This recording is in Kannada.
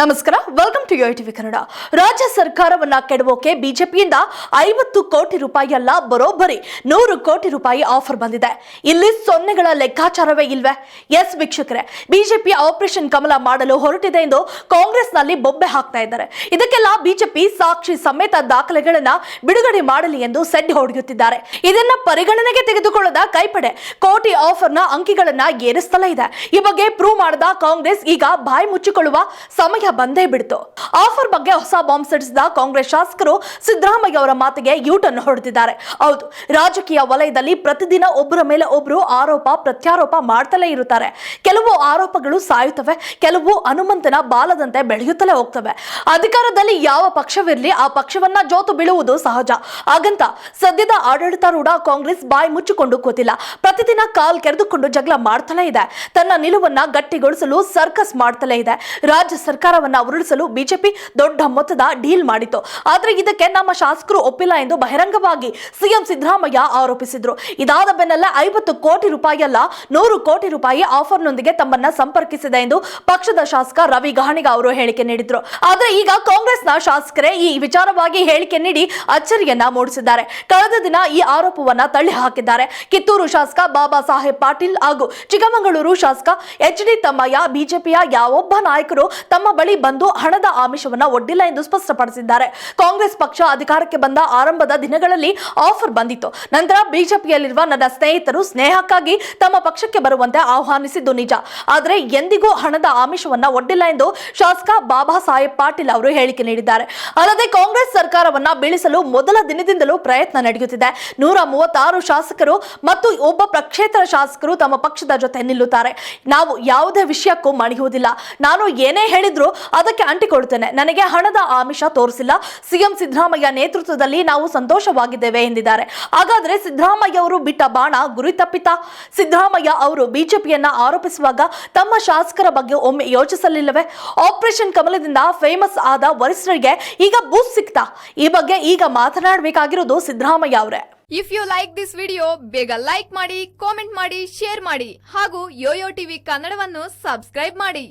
ನಮಸ್ಕಾರ ವೆಲ್ಕಮ್ ಟು ಟಿವಿ ಕನ್ನಡ ರಾಜ್ಯ ಸರ್ಕಾರವನ್ನ ಕೆಡವೋಕೆ ಬಿಜೆಪಿಯಿಂದ ಐವತ್ತು ಕೋಟಿ ರೂಪಾಯಿ ಅಲ್ಲ ಬರೋಬ್ಬರಿ, ನೂರು ಕೋಟಿ ರೂಪಾಯಿ ಆಫರ್ ಬಂದಿದೆ. ಇಲ್ಲಿ ಸೊನ್ನೆಗಳ ಲೆಕ್ಕಾಚಾರವೇ ಇಲ್ವೇ? ಎಸ್ ವೀಕ್ಷಕರೇ, ಬಿಜೆಪಿ ಆಪರೇಷನ್ ಕಮಲ ಮಾಡಲು ಹೊರಟಿದೆ ಎಂದು ಕಾಂಗ್ರೆಸ್ನಲ್ಲಿ ಬೊಬ್ಬೆ ಹಾಕ್ತಾ ಇದ್ದಾರೆ. ಇದಕ್ಕೆಲ್ಲ ಬಿಜೆಪಿ ಸಾಕ್ಷಿ ಸಮೇತ ದಾಖಲೆಗಳನ್ನ ಬಿಡುಗಡೆ ಮಾಡಲಿ ಎಂದು ಸೆಡ್ ಹೊಡೆಯುತ್ತಿದ್ದಾರೆ. ಇದನ್ನ ಪರಿಗಣನೆಗೆ ತೆಗೆದುಕೊಳ್ಳದ ಕೈಪಡೆ ಕೋಟಿ ಆಫರ್ನ ಅಂಕಿಗಳನ್ನ ಏರಿಸ್ತಲೇ ಇದೆ. ಈ ಬಗ್ಗೆ ಪ್ರೂವ್ ಮಾಡದ ಕಾಂಗ್ರೆಸ್ ಈಗ ಬಾಯಿ ಮುಚ್ಚಿಕೊಳ್ಳುವ ಸಮಯ ಬಂದೇ ಬಿಡ್ತು. ಆಫರ್ ಬಗ್ಗೆ ಹೊಸ ಬಾಂಬ್ ಸಿಡಿಸಿದ ಕಾಂಗ್ರೆಸ್ ಶಾಸಕರು ಸಿದ್ದರಾಮಯ್ಯ ಅವರ ಮಾತಿಗೆ ಯೂಟರ್ನ್ ಹೊಡೆದಿದ್ದಾರೆ ಹೌದು, ರಾಜಕೀಯ ವಲಯದಲ್ಲಿ ಪ್ರತಿದಿನ ಒಬ್ಬರ ಮೇಲೆ ಒಬ್ಬರು ಆರೋಪ, ಪ್ರತ್ಯಾರೋಪ ಮಾಡ್ತಲೇ ಇರುತ್ತಾರೆ. ಕೆಲವು ಆರೋಪಗಳು ಸಾಯುತ್ತವೆ, ಕೆಲವು ಹನುಮಂತನ ಬಾಲದಂತೆ ಬೆಳೆಯುತ್ತಲೇ ಹೋಗ್ತವೆ. ಅಧಿಕಾರದಲ್ಲಿ ಯಾವ ಪಕ್ಷವಿರಲಿ, ಆ ಪಕ್ಷವನ್ನ ಜೋತು ಬೀಳುವುದು ಸಹಜ. ಹಾಗಂತ ಸದ್ಯದ ಆಡಳಿತಾರೂಢ ಕಾಂಗ್ರೆಸ್ ಬಾಯಿ ಮುಚ್ಚಿಕೊಂಡು ಕೂತಿಲ್ಲ. ಪ್ರತಿದಿನ ಕಾಲ್ ಕೆರೆದುಕೊಂಡು ಜಗಳ ಮಾಡ್ತಲೇ ಇದೆ. ತನ್ನ ನಿಲುವನ್ನ ಗಟ್ಟಿಗೊಳಿಸಲು ಸರ್ಕಸ್ ಮಾಡ್ತಲೇ ಇದೆ. ರಾಜ್ಯ ಸರ್ಕಾರವನ್ನ ಉರುಳಿಸಲು ಬಿಜೆಪಿ ದೊಡ್ಡ ಮೊತ್ತದ ಡೀಲ್ ಮಾಡಿತ್ತು. ಆದ್ರೆ ಇದಕ್ಕೆ ನಮ್ಮ ಶಾಸಕರು ಒಪ್ಪಿಲ್ಲ ಎಂದು ಬಹಿರಂಗವಾಗಿ ಸಿಎಂ ಸಿದ್ದರಾಮಯ್ಯ ಆರೋಪಿಸಿದ್ರು. ಇದಾದ ಬೆನ್ನಲ್ಲೇ ಐವತ್ತು ಕೋಟಿ ರೂಪಾಯಿ ಅಲ್ಲ, ನೂರು ಕೋಟಿ ರೂಪಾಯಿ ಆಫರ್ನೊಂದಿಗೆ ತಮ್ಮನ್ನ ಸಂಪರ್ಕಿಸಿದೆ ಎಂದು ಪಕ್ಷದ ಶಾಸಕ ರವಿ ಗಹಣಿಗ ಅವರು ಹೇಳಿಕೆ ನೀಡಿದ್ರು. ಆದ್ರೆ ಈಗ ಕಾಂಗ್ರೆಸ್ನ ಶಾಸಕರೇ ಈ ವಿಚಾರವಾಗಿ ಹೇಳಿಕೆ ನೀಡಿ ಅಚ್ಚರಿಯನ್ನ ಮೂಡಿಸಿದ್ದಾರೆ. ಕಳೆದ ದಿನ ಈ ಆರೋಪವನ್ನ ತಳ್ಳಿ ಹಾಕಿದ್ದಾರೆ. ಕಿತ್ತೂರು ಶಾಸಕ ಬಾಬಾ ಸಾಹೇಬ್ ಪಾಟೀಲ್ ಹಾಗೂ ಚಿಕ್ಕಮಗಳೂರು ಶಾಸಕ ಎಚ್ ಡಿ ತಮ್ಮಯ್ಯ, ಬಿಜೆಪಿಯ ಯಾವೊಬ್ಬ ನಾಯಕರು ತಮ್ಮ ಬಳಿ ಬಂದು ಹಣದ ಆಮಿಷವನ್ನ ಒಡ್ಡಿಲ್ಲ ಎಂದು ಸ್ಪಷ್ಟಪಡಿಸಿದ್ದಾರೆ. ಕಾಂಗ್ರೆಸ್ ಪಕ್ಷ ಅಧಿಕಾರಕ್ಕೆ ಬಂದ ಆರಂಭದ ದಿನಗಳಲ್ಲಿ ಆಫರ್ ಬಂದಿತ್ತು. ನಂತರ ಬಿಜೆಪಿಯಲ್ಲಿರುವ ನನ್ನ ಸ್ನೇಹಿತರು ಸ್ನೇಹಕ್ಕಾಗಿ ತಮ್ಮ ಪಕ್ಷಕ್ಕೆ ಬರುವಂತೆ ಆಹ್ವಾನಿಸಿದ್ದು ನಿಜ. ಆದರೆ ಎಂದಿಗೂ ಹಣದ ಆಮಿಷವನ್ನ ಒಡ್ಡಿಲ್ಲ ಎಂದು ಶಾಸಕ ಬಾಬಾ ಸಾಹೇಬ್ ಪಾಟೀಲ್ ಅವರು ಹೇಳಿಕೆ ನೀಡಿದ್ದಾರೆ. ಅಲ್ಲದೆ ಕಾಂಗ್ರೆಸ್ ಸರ್ಕಾರವನ್ನ ಬೀಳಿಸಲು ಮೊದಲ ದಿನದಿಂದಲೂ ಪ್ರಯತ್ನ ನಡೆಯುತ್ತಿದೆ. ನೂರ ಮೂವತ್ತಾರು ಶಾಸಕರು ಮತ್ತು ಒಬ್ಬ ಪ್ರಕ್ಷೇತ್ರ ಶಾಸಕರು ತಮ್ಮ ಪಕ್ಷದ ಜೊತೆ ನಿಲ್ಲುತ್ತಾರೆ. ನಾವು ಯಾವುದೇ ವಿಷಯಕ್ಕೂ ಮಣಿಯುವುದಿಲ್ಲ. ನಾನು ಏನೇ ಹೇಳಿದ್ರು ಅದಕ್ಕೆ ಅಂಟಿಕೊಳ್ತೇನೆ ನನಗೆ ಹಣದ ಆಮಿಷ ತೋರಿಸಿಲ್ಲ. ಸಿಎಂ ಸಿದ್ದರಾಮಯ್ಯ ನೇತೃತ್ವದಲ್ಲಿ ನಾವು ಸಂತೋಷವಾಗಿದ್ದೇವೆ ಎಂದಿದ್ದಾರೆ. ಹಾಗಾದ್ರೆ ಸಿದ್ದರಾಮಯ್ಯ ಅವರು ಬಿಟ್ಟ ಬಾಣ ಗುರಿ ತಪ್ಪಿತ? ಸಿದ್ದರಾಮಯ್ಯ ಅವರು ಬಿಜೆಪಿಯನ್ನ ಆರೋಪಿಸುವಾಗ ತಮ್ಮ ಶಾಸಕರ ಬಗ್ಗೆ ಒಮ್ಮೆ ಯೋಚಿಸಲಿಲ್ಲವೇ? ಆಪರೇಷನ್ ಕಮಲದಿಂದ ಫೇಮಸ್ ಆದ ವರಿಷ್ಠರಿಗೆ ಈಗ ಬೂಸ್ಟ್ ಸಿಕ್ತಾ? ಈ ಬಗ್ಗೆ ಈಗ ಮಾತನಾಡಬೇಕಾಗಿರೋದು ಸಿದ್ದರಾಮಯ್ಯ ಅವರೇ. If you like this video ಬೇಗ ಲೈಕ್ ಮಾಡಿ ಕಾಮೆಂಟ್ ಮಾಡಿ ಶೇರ್ ಮಾಡಿ ಹಾಗೂ ಯೋಯೋ ಟಿವಿ ಕನ್ನಡವನ್ನು ಸಬ್ಸ್ಕ್ರೈಬ್ ಮಾಡಿ.